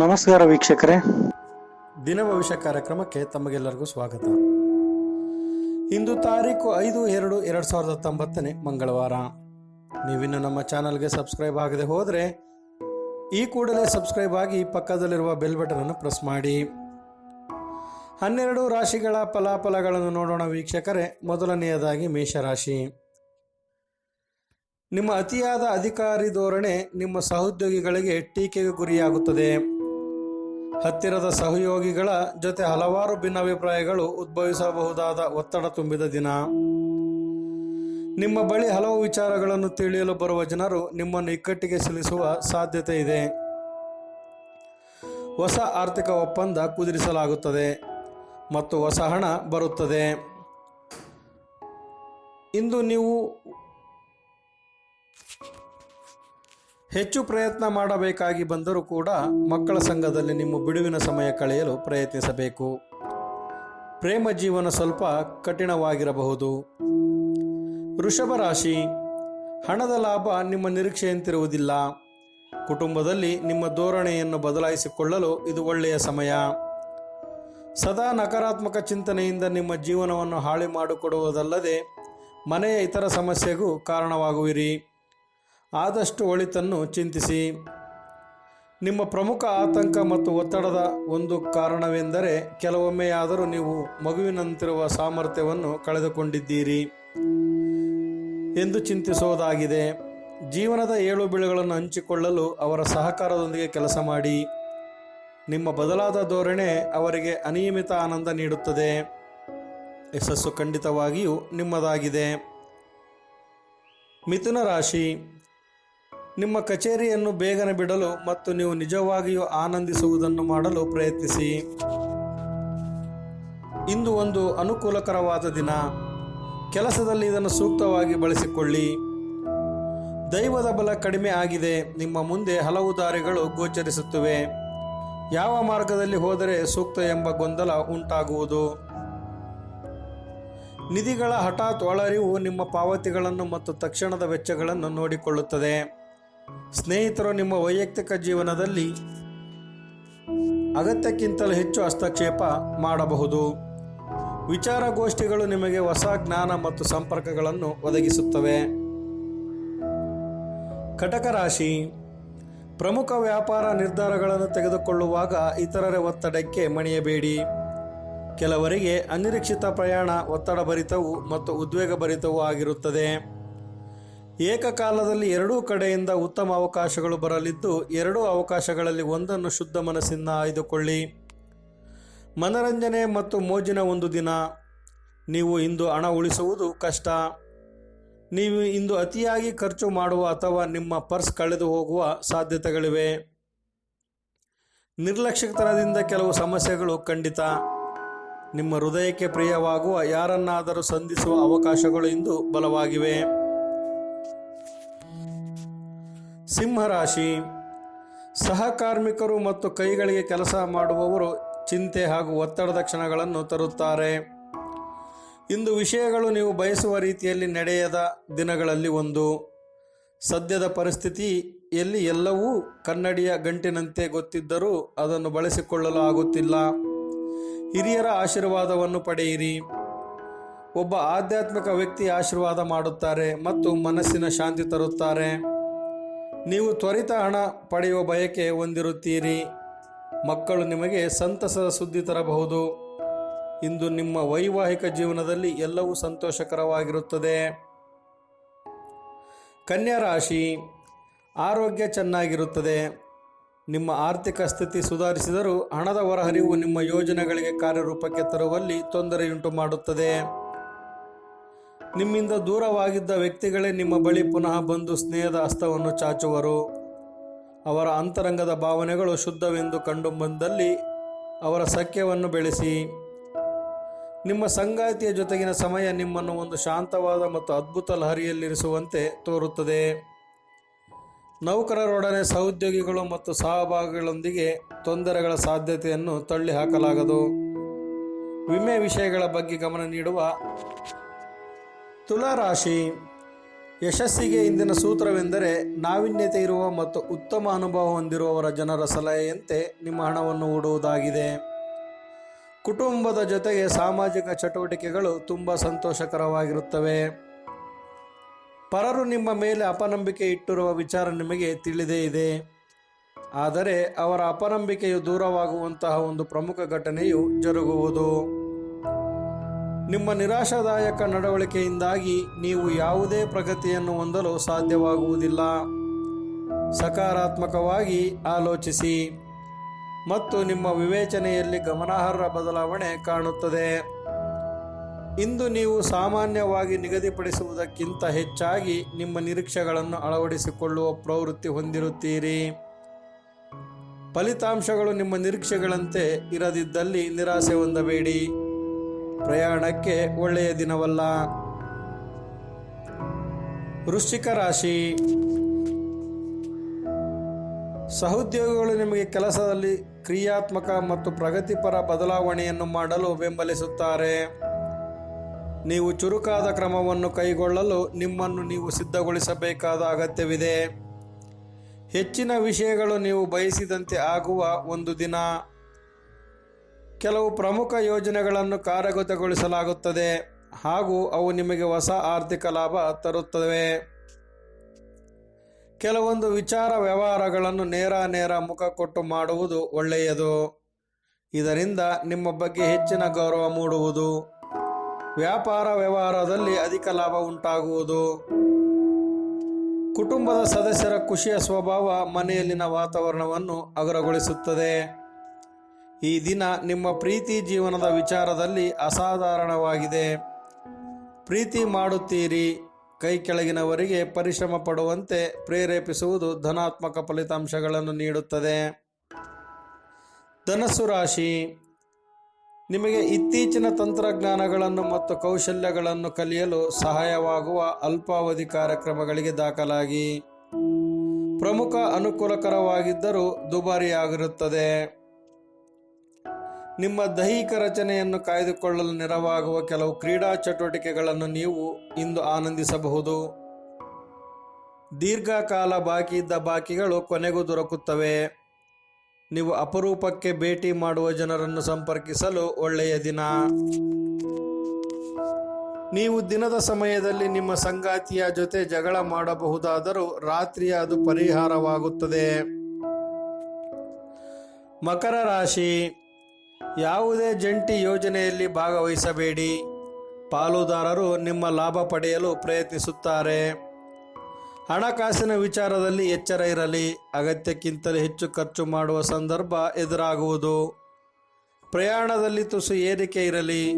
ನಮಸ್ಕಾರ ವೀಕ್ಷಕರೇ. ದಿನ ಭವಿಷ್ಯ ಕಾರ್ಯಕ್ರಮಕ್ಕೆ ತಮಗೆಲ್ಲರಿಗೂ ಸ್ವಾಗತ. ಇಂದು ತಾರೀಕು ಐದು ಎರಡು ಎರಡು ಸಾವಿರದ ಹತ್ತೊಂಬತ್ತನೇ ಮಂಗಳವಾರ. ನೀವಿನ್ನು ನಮ್ಮ ಚಾನಲ್ಗೆ ಸಬ್ಸ್ಕ್ರೈಬ್ ಆಗದೆ ಹೋದರೆ ಈ ಕೂಡಲೇ ಸಬ್ಸ್ಕ್ರೈಬ್ ಆಗಿ ಪಕ್ಕದಲ್ಲಿರುವ ಬೆಲ್ ಬಟನ್ ಅನ್ನು ಪ್ರೆಸ್ ಮಾಡಿ. ಹನ್ನೆರಡು ರಾಶಿಗಳ ಫಲಾಫಲಗಳನ್ನು ನೋಡೋಣ ವೀಕ್ಷಕರೇ. ಮೊದಲನೆಯದಾಗಿ ಮೇಷರಾಶಿ. ನಿಮ್ಮ ಅತಿಯಾದ ಅಧಿಕಾರಿ ಧೋರಣೆ ನಿಮ್ಮ ಸಹೋದ್ಯೋಗಿಗಳಿಗೆ ಟೀಕೆಗೆ ಗುರಿಯಾಗುತ್ತದೆ. ಹತ್ತಿರದ ಸಹಯೋಗಿಗಳ ಜೊತೆ ಹಲವಾರು ಭಿನ್ನಾಭಿಪ್ರಾಯಗಳು ಉದ್ಭವಿಸಬಹುದಾದ ಒತ್ತಡ ತುಂಬಿದ ದಿನ. ನಿಮ್ಮ ಬಳಿ ಹಲವು ವಿಚಾರಗಳನ್ನು ತಿಳಿಯಲು ಬರುವ ಜನರು ನಿಮ್ಮನ್ನು ಇಕ್ಕಟ್ಟಿಗೆ ಸಿಲಿಸುವ ಸಾಧ್ಯತೆ ಇದೆ. ಹೊಸ ಆರ್ಥಿಕ ಒಪ್ಪಂದ ಕುದುರಿಸಲಾಗುತ್ತದೆ ಮತ್ತು ಹೊಸ ಹಣ ಬರುತ್ತದೆ. ಇಂದು ನೀವು ಹೆಚ್ಚು ಪ್ರಯತ್ನ ಮಾಡಬೇಕಾಗಿ ಬಂದರೂ ಕೂಡ ಮಕ್ಕಳ ಸಂಘದಲ್ಲಿ ನಿಮ್ಮ ಬಿಡುವಿನ ಸಮಯ ಕಳೆಯಲು ಪ್ರಯತ್ನಿಸಬೇಕು. ಪ್ರೇಮ ಜೀವನ ಸ್ವಲ್ಪ ಕಠಿಣವಾಗಿರಬಹುದು. ವೃಷಭ ರಾಶಿ, ಹಣದ ಲಾಭ ನಿಮ್ಮ ನಿರೀಕ್ಷೆಯಂತಿರುವುದಿಲ್ಲ. ಕುಟುಂಬದಲ್ಲಿ ನಿಮ್ಮ ಧೋರಣೆಯನ್ನು ಬದಲಾಯಿಸಿಕೊಳ್ಳಲು ಇದು ಒಳ್ಳೆಯ ಸಮಯ. ಸದಾ ನಕಾರಾತ್ಮಕ ಚಿಂತನೆಯಿಂದ ನಿಮ್ಮ ಜೀವನವನ್ನು ಹಾಳು ಮಾಡಿಕೊಡುವುದಲ್ಲದೆ ಮನೆಯ ಇತರ ಸಮಸ್ಯೆಗೂ ಕಾರಣವಾಗುವಿರಿ. ಆದಷ್ಟು ಒಳಿತನ್ನು ಚಿಂತಿಸಿ. ನಿಮ್ಮ ಪ್ರಮುಖ ಆತಂಕ ಮತ್ತು ಒತ್ತಡದ ಒಂದು ಕಾರಣವೆಂದರೆ ಕೆಲವೊಮ್ಮೆಯಾದರೂ ನೀವು ಮಗುವಿನಂತಿರುವ ಸಾಮರ್ಥ್ಯವನ್ನು ಕಳೆದುಕೊಂಡಿದ್ದೀರಿ ಎಂದು ಚಿಂತಿಸುವುದಾಗಿದೆ ಜೀವನದ ಏಳು ಬೀಳುಗಳನ್ನು ಹಂಚಿಕೊಳ್ಳಲು ಅವರ ಸಹಕಾರದೊಂದಿಗೆ ಕೆಲಸ ಮಾಡಿ. ನಿಮ್ಮ ಬದಲಾದ ಧೋರಣೆ ಅವರಿಗೆ ಅನಿಯಮಿತ ಆನಂದ ನೀಡುತ್ತದೆ. ಯಶಸ್ಸು ಖಂಡಿತವಾಗಿಯೂ ನಿಮ್ಮದಾಗಿದೆ. ಮಿಥುನ ರಾಶಿ. ನಿಮ್ಮ ಕಚೇರಿಯನ್ನು ಬೇಗನೆ ಬಿಡಲು ಮತ್ತು ನೀವು ನಿಜವಾಗಿಯೂ ಆನಂದಿಸುವುದನ್ನು ಮಾಡಲು ಪ್ರಯತ್ನಿಸಿ. ಇಂದು ಒಂದು ಅನುಕೂಲಕರವಾದ ದಿನ. ಕೆಲಸದಲ್ಲಿ ಇದನ್ನು ಸೂಕ್ತವಾಗಿ ಬಳಸಿಕೊಳ್ಳಿ. ದೈವದ ಬಲ ಕಡಿಮೆ ಆಗಿದೆ. ನಿಮ್ಮ ಮುಂದೆ ಹಲವು ದಾರಿಗಳು ಗೋಚರಿಸುತ್ತವೆ. ಯಾವ ಮಾರ್ಗದಲ್ಲಿ ಹೋದರೆ ಸೂಕ್ತ ಎಂಬ ಗೊಂದಲ ಉಂಟಾಗುವುದು. ನಿಧಿಗಳ ಹಠಾತ್ ಒಳರಿವು ನಿಮ್ಮ ಪಾವತಿಗಳನ್ನು ಮತ್ತು ತಕ್ಷಣದ ವೆಚ್ಚಗಳನ್ನು ನೋಡಿಕೊಳ್ಳುತ್ತದೆ. ಸ್ನೇಹಿತರು, ನಿಮ್ಮ ವೈಯಕ್ತಿಕ ಜೀವನದಲ್ಲಿ ಅಗತ್ಯಕ್ಕಿಂತಲೂ ಹೆಚ್ಚು ಹಸ್ತಕ್ಷೇಪ ಮಾಡಬಹುದು. ವಿಚಾರಗೋಷ್ಠಿಗಳು ನಿಮಗೆ ಹೊಸ ಜ್ಞಾನ ಮತ್ತು ಸಂಪರ್ಕಗಳನ್ನು ಒದಗಿಸುತ್ತವೆ. ಕಟಕ ರಾಶಿ. ಪ್ರಮುಖ ವ್ಯಾಪಾರ ನಿರ್ಧಾರಗಳನ್ನು ತೆಗೆದುಕೊಳ್ಳುವಾಗ ಇತರರ ಒತ್ತಡಕ್ಕೆ ಮಣಿಯಬೇಡಿ. ಕೆಲವರಿಗೆ ಅನಿರೀಕ್ಷಿತ ಪ್ರಯಾಣ ಒತ್ತಡಭರಿತವೂ ಮತ್ತು ಉದ್ವೇಗಭರಿತವೂ ಆಗಿರುತ್ತದೆ. ಏಕಕಾಲದಲ್ಲಿ ಎರಡೂ ಕಡೆಯಿಂದ ಉತ್ತಮ ಅವಕಾಶಗಳು ಬರಲಿದ್ದು, ಎರಡೂ ಅವಕಾಶಗಳಲ್ಲಿ ಒಂದನ್ನು ಶುದ್ಧ ಮನಸ್ಸಿನ ಆಯ್ದುಕೊಳ್ಳಿ. ಮನರಂಜನೆ ಮತ್ತು ಮೋಜಿನ ಒಂದು ದಿನ. ನೀವು ಇಂದು ಹಣ ಉಳಿಸುವುದು ಕಷ್ಟ. ನೀವು ಇಂದು ಅತಿಯಾಗಿ ಖರ್ಚು ಮಾಡುವ ಅಥವಾ ನಿಮ್ಮ ಪರ್ಸ್ ಕಳೆದು ಹೋಗುವ ಸಾಧ್ಯತೆಗಳಿವೆ. ನಿರ್ಲಕ್ಷ್ಯತನದಿಂದ ಕೆಲವು ಸಮಸ್ಯೆಗಳು ಖಂಡಿತ. ನಿಮ್ಮ ಹೃದಯಕ್ಕೆ ಪ್ರಿಯವಾಗುವ ಯಾರನ್ನಾದರೂ ಸಂಧಿಸುವ ಅವಕಾಶಗಳು ಇಂದು ಬಲವಾಗಿವೆ. ಸಿಂಹರಾಶಿ, ಸಹಕಾರ್ಮಿಕರು ಮತ್ತು ಕೈಗಳಿಗೆ ಕೆಲಸ ಮಾಡುವವರು ಚಿಂತೆ ಹಾಗೂ ಒತ್ತಡದ ಕ್ಷಣಗಳನ್ನು ತರುತ್ತಾರೆ. ಇಂದು ವಿಷಯಗಳು ನೀವು ಬಯಸುವ ರೀತಿಯಲ್ಲಿ ನಡೆಯದ ದಿನಗಳಲ್ಲಿ ಒಂದು. ಸದ್ಯದ ಪರಿಸ್ಥಿತಿಯಲ್ಲಿ ಎಲ್ಲವೂ ಕನ್ನಡಿಯ ಗಂಟಿನಂತೆ ಗೊತ್ತಿದ್ದರೂ ಅದನ್ನು ಬಳಸಿಕೊಳ್ಳಲು ಆಗುತ್ತಿಲ್ಲ ಹಿರಿಯರ ಆಶೀರ್ವಾದವನ್ನು ಪಡೆಯಿರಿ. ಒಬ್ಬ ಆಧ್ಯಾತ್ಮಿಕ ವ್ಯಕ್ತಿ ಆಶೀರ್ವಾದ ಮಾಡುತ್ತಾರೆ ಮತ್ತು ಮನಸ್ಸಿನ ಶಾಂತಿ ತರುತ್ತಾರೆ. ನೀವು ತ್ವರಿತ ಹಣ ಪಡೆಯುವ ಬಯಕೆ ಹೊಂದಿರುತ್ತೀರಿ. ಮಕ್ಕಳು ನಿಮಗೆ ಸಂತಸದ ಸುದ್ದಿ ತರಬಹುದು. ಇಂದು ನಿಮ್ಮ ವೈವಾಹಿಕ ಜೀವನದಲ್ಲಿ ಎಲ್ಲವೂ ಸಂತೋಷಕರವಾಗಿರುತ್ತದೆ. ಕನ್ಯಾ ರಾಶಿ, ಆರೋಗ್ಯ ಚೆನ್ನಾಗಿರುತ್ತದೆ. ನಿಮ್ಮ ಆರ್ಥಿಕ ಸ್ಥಿತಿ ಸುಧಾರಿಸಿದರೂ ಹಣದ ಹೊರಹರಿವು ನಿಮ್ಮ ಯೋಜನೆಗಳಿಗೆ ಕಾರ್ಯರೂಪಕ್ಕೆ ತರುವಲ್ಲಿ ತೊಂದರೆಯುಂಟು ಮಾಡುತ್ತದೆ ನಿಮ್ಮಿಂದ ದೂರವಾಗಿದ್ದ ವ್ಯಕ್ತಿಗಳೇ ನಿಮ್ಮ ಬಳಿ ಪುನಃ ಬಂದು ಸ್ನೇಹದ ಹಸ್ತವನ್ನು ಚಾಚುವರು. ಅವರ ಅಂತರಂಗದ ಭಾವನೆಗಳು ಶುದ್ಧವೆಂದು ಕಂಡು ಬಂದಲ್ಲಿ ಅವರ ಸಖ್ಯವನ್ನು ಬೆಳೆಸಿ. ನಿಮ್ಮ ಸಂಗಾತಿಯ ಜೊತೆಗಿನ ಸಮಯ ನಿಮ್ಮನ್ನು ಒಂದು ಶಾಂತವಾದ ಮತ್ತು ಅದ್ಭುತ ಲಹರಿಯಲ್ಲಿರಿಸುವಂತೆ ತೋರುತ್ತದೆ. ನೌಕರರೊಡನೆ ಸಹೋದ್ಯೋಗಿಗಳು ಮತ್ತು ಸಹಭಾಗಿಗಳೊಂದಿಗೆ ತೊಂದರೆಗಳ ಸಾಧ್ಯತೆಯನ್ನು ತಳ್ಳಿ ಹಾಕಲಾಗದು ವಿಮೆ ವಿಷಯಗಳ ಬಗ್ಗೆ ಗಮನ ನೀಡುವ ತುಲಾರಾಶಿ. ಯಶಸ್ಸಿಗೆ ಇಂದಿನ ಸೂತ್ರವೆಂದರೆ ನಾವೀನ್ಯತೆ ಇರುವ ಮತ್ತು ಉತ್ತಮ ಅನುಭವ ಹೊಂದಿರುವವರ ಜನರ ಸಲಹೆಯಂತೆ ನಿಮ್ಮ ಹಣವನ್ನು ಹೂಡುವುದಾಗಿದೆ. ಕುಟುಂಬದ ಜೊತೆಗೆ ಸಾಮಾಜಿಕ ಚಟುವಟಿಕೆಗಳು ತುಂಬ ಸಂತೋಷಕರವಾಗಿರುತ್ತವೆ. ಪರರು ನಿಮ್ಮ ಮೇಲೆ ಅಪನಂಬಿಕೆ ಇಟ್ಟಿರುವ ವಿಚಾರ ನಿಮಗೆ ತಿಳಿದೇ ಇದೆ. ಆದರೆ ಅವರ ಅಪನಂಬಿಕೆಯು ದೂರವಾಗುವಂತಹ ಒಂದು ಪ್ರಮುಖ ಘಟನೆಯು ಜರುಗುವುದು. ನಿಮ್ಮ ನಿರಾಶಾದಾಯಕ ನಡವಳಿಕೆಯಿಂದಾಗಿ ನೀವು ಯಾವುದೇ ಪ್ರಗತಿಯನ್ನು ಹೊಂದಲು ಸಾಧ್ಯವಾಗುವುದಿಲ್ಲ. ಸಕಾರಾತ್ಮಕವಾಗಿ ಆಲೋಚಿಸಿ ಮತ್ತು ನಿಮ್ಮ ವಿವೇಚನೆಯಲ್ಲಿ ಗಮನಾರ್ಹ ಬದಲಾವಣೆ ಕಾಣುತ್ತದೆ. ಇಂದು ನೀವು ಸಾಮಾನ್ಯವಾಗಿ ನಿಗದಿಪಡಿಸುವುದಕ್ಕಿಂತ ಹೆಚ್ಚಾಗಿ ನಿಮ್ಮ ನಿರೀಕ್ಷೆಗಳನ್ನು ಅಳವಡಿಸಿಕೊಳ್ಳುವ ಪ್ರವೃತ್ತಿ ಹೊಂದಿರುತ್ತೀರಿ. ಫಲಿತಾಂಶಗಳು ನಿಮ್ಮ ನಿರೀಕ್ಷೆಗಳಂತೆ ಇರದಿದ್ದಲ್ಲಿ ನಿರಾಸೆ ಹೊಂದಬೇಡಿ. ಪ್ರಯಾಣಕ್ಕೆ ಒಳ್ಳೆಯ ದಿನವಲ್ಲ. ವೃಶ್ಚಿಕ ರಾಶಿ. ಸಹೋದ್ಯೋಗಿಗಳು ನಿಮಗೆ ಕೆಲಸದಲ್ಲಿ ಕ್ರಿಯಾತ್ಮಕ ಮತ್ತು ಪ್ರಗತಿಪರ ಬದಲಾವಣೆಯನ್ನು ಮಾಡಲು ಬೆಂಬಲಿಸುತ್ತಾರೆ. ನೀವು ಚುರುಕಾದ ಕ್ರಮವನ್ನು ಕೈಗೊಳ್ಳಲು ನಿಮ್ಮನ್ನು ನೀವು ಸಿದ್ಧಗೊಳಿಸಬೇಕಾದ ಅಗತ್ಯವಿದೆ. ಹೆಚ್ಚಿನ ವಿಷಯಗಳು ನೀವು ಬಯಸಿದಂತೆ ಆಗುವ ಒಂದು ದಿನ. ಕೆಲವು ಪ್ರಮುಖ ಯೋಜನೆಗಳನ್ನು ಕಾರ್ಯಗತಗೊಳಿಸಲಾಗುತ್ತದೆ ಹಾಗೂ ಅವು ನಿಮಗೆ ಹೊಸ ಆರ್ಥಿಕ ಲಾಭ ತರುತ್ತವೆ. ಕೆಲವೊಂದು ವಿಚಾರ ವ್ಯವಹಾರಗಳನ್ನು ನೇರ ನೇರ ಮುಖ ಕೊಟ್ಟು ಮಾಡುವುದು ಒಳ್ಳೆಯದು. ಇದರಿಂದ ನಿಮ್ಮ ಬಗ್ಗೆ ಹೆಚ್ಚಿನ ಗೌರವ ಮೂಡುವುದು. ವ್ಯಾಪಾರ ವ್ಯವಹಾರದಲ್ಲಿ ಅಧಿಕ ಲಾಭ ಉಂಟಾಗುವುದು. ಕುಟುಂಬದ ಸದಸ್ಯರ ಖುಷಿಯ ಸ್ವಭಾವ ಮನೆಯಲ್ಲಿನ ವಾತಾವರಣವನ್ನು ಹಗುರಗೊಳಿಸುತ್ತದೆ ಈ ದಿನ ನಿಮ್ಮ ಪ್ರೀತಿ ಜೀವನದ ವಿಚಾರದಲ್ಲಿ ಅಸಾಧಾರಣವಾಗಿದೆ. ಪ್ರೀತಿ ಮಾಡುತ್ತೀರಿ. ಕೈ ಕೆಳಗಿನವರಿಗೆ ಪರಿಶ್ರಮ ಪಡುವಂತೆ ಪ್ರೇರೇಪಿಸುವುದು ಧನಾತ್ಮಕ ಫಲಿತಾಂಶಗಳನ್ನು ನೀಡುತ್ತದೆ. ಧನಸ್ಸು ರಾಶಿ. ನಿಮಗೆ ಇತ್ತೀಚಿನ ತಂತ್ರಜ್ಞಾನಗಳನ್ನು ಮತ್ತು ಕೌಶಲ್ಯಗಳನ್ನು ಕಲಿಯಲು ಸಹಾಯವಾಗುವ ಅಲ್ಪಾವಧಿ ಕಾರ್ಯಕ್ರಮಗಳಿಗೆ ದಾಖಲಾಗಿ. ಪ್ರಮುಖ ಅನುಕೂಲಕರವಾಗಿದ್ದರೂ ದುಬಾರಿಯಾಗಿರುತ್ತದೆ. ನಿಮ್ಮ ದೈಹಿಕ ರಚನೆಯನ್ನು ಕಾಯ್ದುಕೊಳ್ಳಲು ನೆರವಾಗುವ ಕೆಲವು ಕ್ರೀಡಾ ಚಟುವಟಿಕೆಗಳನ್ನು ನೀವು ಇಂದು ಆನಂದಿಸಬಹುದು. ದೀರ್ಘಕಾಲ ಬಾಕಿ ಇದ್ದ ಬಾಕಿಗಳು ಕೊನೆಗೂ ದೊರಕುತ್ತವೆ. ನೀವು ಅಪರೂಪಕ್ಕೆ ಭೇಟಿ ಮಾಡುವ ಜನರನ್ನು ಸಂಪರ್ಕಿಸಲು ಒಳ್ಳೆಯ ದಿನ. ನೀವು ದಿನದ ಸಮಯದಲ್ಲಿ ನಿಮ್ಮ ಸಂಗಾತಿಯ ಜೊತೆ ಜಗಳ ಮಾಡಬಹುದಾದರೂ ರಾತ್ರಿಯ ಅದು ಪರಿಹಾರವಾಗುತ್ತದೆ. ಮಕರ ರಾಶಿ. ಯಾವುದೇ ಜಂಟಿ ಯೋಜನೆಯಲ್ಲಿ ಭಾಗವಹಿಸಬೇಡಿ. ಪಾಲುದಾರರು ನಿಮ್ಮ ಲಾಭ ಪಡೆಯಲು ಪ್ರಯತ್ನಿಸುತ್ತಾರೆ. ಹಣಕಾಸಿನ ವಿಚಾರದಲ್ಲಿ ಎಚ್ಚರ ಇರಲಿ. ಅಗತ್ಯಕ್ಕಿಂತಲೂ ಹೆಚ್ಚು ಖರ್ಚು ಮಾಡುವ ಸಂದರ್ಭ ಎದುರಾಗುವುದು. ಪ್ರಯಾಣದಲ್ಲಿ ತುಸು ಏರಿಕೆ ಇರಲಿ.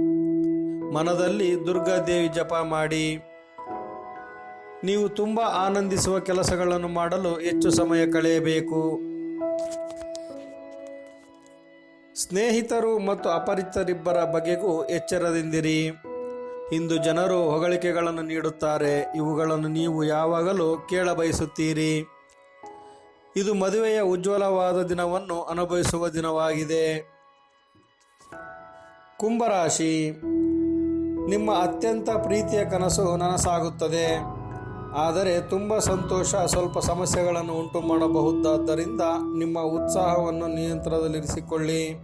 ಮನದಲ್ಲಿ ದುರ್ಗಾದೇವಿ ಜಪ ಮಾಡಿ. ನೀವು ತುಂಬ ಆನಂದಿಸುವ ಕೆಲಸಗಳನ್ನು ಮಾಡಲು ಹೆಚ್ಚು ಸಮಯ ಕಳೆಯಬೇಕು. ಸ್ನೇಹಿತರು ಮತ್ತು ಅಪರಿಚಿತರಿಬ್ಬರ ಬಗೆಗೂ ಎಚ್ಚರದಿಂದಿರಿ. ಇಂದು ಜನರು ಹೊಗಳಿಕೆಗಳನ್ನು ನೀಡುತ್ತಾರೆ. ಇವುಗಳನ್ನು ನೀವು ಯಾವಾಗಲೂ ಕೇಳಬಯಸುತ್ತೀರಿ. ಇದು ಮದುವೆಯ ಉಜ್ವಲವಾದ ದಿನವನ್ನು ಅನುಭವಿಸುವ ದಿನವಾಗಿದೆ. ಕುಂಭರಾಶಿ. ನಿಮ್ಮ ಅತ್ಯಂತ ಪ್ರೀತಿಯ ಕನಸು ನನಸಾಗುತ್ತದೆ. ಆದರೆ ತುಂಬ ಸಂತೋಷ ಸ್ವಲ್ಪ ಸಮಸ್ಯೆಗಳನ್ನು ಉಂಟು ಮಾಡಬಹುದಾದ್ದರಿಂದ ನಿಮ್ಮ ಉತ್ಸಾಹವನ್ನು ನಿಯಂತ್ರಣದಲ್ಲಿರಿಸಿಕೊಳ್ಳಿ.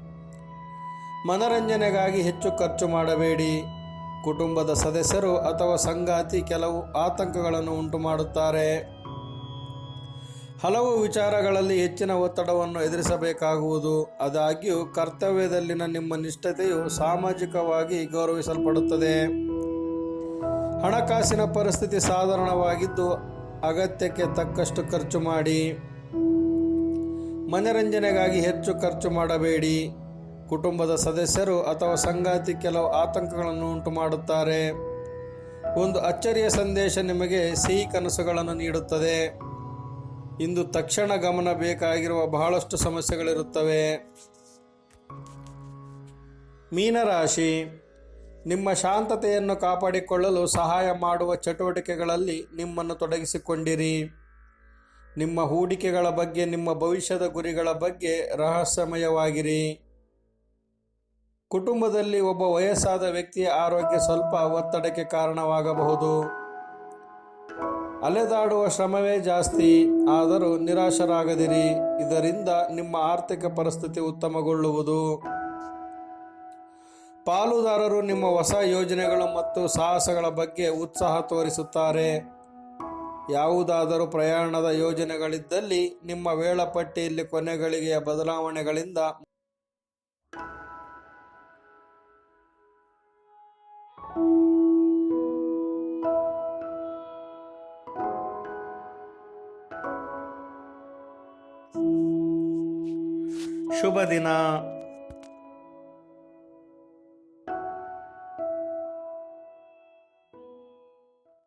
ಮನರಂಜನೆಗಾಗಿ ಹೆಚ್ಚು ಖರ್ಚು ಮಾಡಬೇಡಿ. ಕುಟುಂಬದ ಸದಸ್ಯರು ಅಥವಾ ಸಂಗಾತಿ ಕೆಲವು ಆತಂಕಗಳನ್ನು ಉಂಟು ಮಾಡುತ್ತಾರೆ. ಹಲವು ವಿಚಾರಗಳಲ್ಲಿ ಹೆಚ್ಚಿನ ಒತ್ತಡವನ್ನು ಎದುರಿಸಬೇಕಾಗುವುದು. ಆದಾಗ್ಯೂ, ಕರ್ತವ್ಯದಲ್ಲಿನ ನಿಮ್ಮ ನಿಷ್ಠತೆಯು ಸಾಮಾಜಿಕವಾಗಿ ಗೌರವಿಸಲ್ಪಡುತ್ತದೆ. ಹಣಕಾಸಿನ ಪರಿಸ್ಥಿತಿ ಸಾಧಾರಣವಾಗಿದ್ದು ಅಗತ್ಯಕ್ಕೆ ತಕ್ಕಷ್ಟು ಖರ್ಚು ಮಾಡಿ, ಮನರಂಜನೆಗಾಗಿ ಹೆಚ್ಚು ಖರ್ಚು ಮಾಡಬೇಡಿ. ಕುಟುಂಬದ ಸದಸ್ಯರು ಅಥವಾ ಸಂಗಾತಿ ಕೆಲವು ಆತಂಕಗಳನ್ನು ಉಂಟು ಮಾಡುತ್ತಾರೆ ಒಂದು ಅಚ್ಚರಿಯ ಸಂದೇಶ ನಿಮಗೆ ಸಿಹಿ ಕನಸುಗಳನ್ನು ನೀಡುತ್ತದೆ. ಇಂದು ತಕ್ಷಣ ಗಮನ ಬೇಕಾಗಿರುವ ಬಹಳಷ್ಟು ಸಮಸ್ಯೆಗಳಿರುತ್ತವೆ. ಮೀನರಾಶಿ ನಿಮ್ಮ ಶಾಂತತೆಯನ್ನು ಕಾಪಾಡಿಕೊಳ್ಳಲು ಸಹಾಯ ಮಾಡುವ ಚಟುವಟಿಕೆಗಳಲ್ಲಿ ನಿಮ್ಮನ್ನು ತೊಡಗಿಸಿಕೊಂಡಿರಿ. ನಿಮ್ಮ ಹೂಡಿಕೆಗಳ ಬಗ್ಗೆ, ನಿಮ್ಮ ಭವಿಷ್ಯದ ಗುರಿಗಳ ಬಗ್ಗೆ ರಹಸ್ಯಮಯವಾಗಿರಿ. ಕುಟುಂಬದಲ್ಲಿ ಒಬ್ಬ ವಯಸ್ಸಾದ ವ್ಯಕ್ತಿಯ ಆರೋಗ್ಯ ಸ್ವಲ್ಪ ಒತ್ತಡಕ್ಕೆ ಕಾರಣವಾಗಬಹುದು. ಅಲೆದಾಡುವ ಶ್ರಮವೇ ಜಾಸ್ತಿ, ಆದರೂ ನಿರಾಶರಾಗದಿರಿ. ಇದರಿಂದ ನಿಮ್ಮ ಆರ್ಥಿಕ ಪರಿಸ್ಥಿತಿ ಉತ್ತಮಗೊಳ್ಳುವುದು. ಪಾಲುದಾರರು ನಿಮ್ಮ ಹೊಸ ಯೋಜನೆಗಳು ಮತ್ತು ಸಾಹಸಗಳ ಬಗ್ಗೆ ಉತ್ಸಾಹ ತೋರಿಸುತ್ತಾರೆ. ಯಾವುದಾದರೂ ಪ್ರಯಾಣದ ಯೋಜನೆಗಳಿದ್ದಲ್ಲಿ ನಿಮ್ಮ ವೇಳಾಪಟ್ಟಿಯಲ್ಲಿ ಕೊನೆಗಳಿಗೆಯ ಬದಲಾವಣೆಗಳಿಂದ ಶುಭ ದಿನ.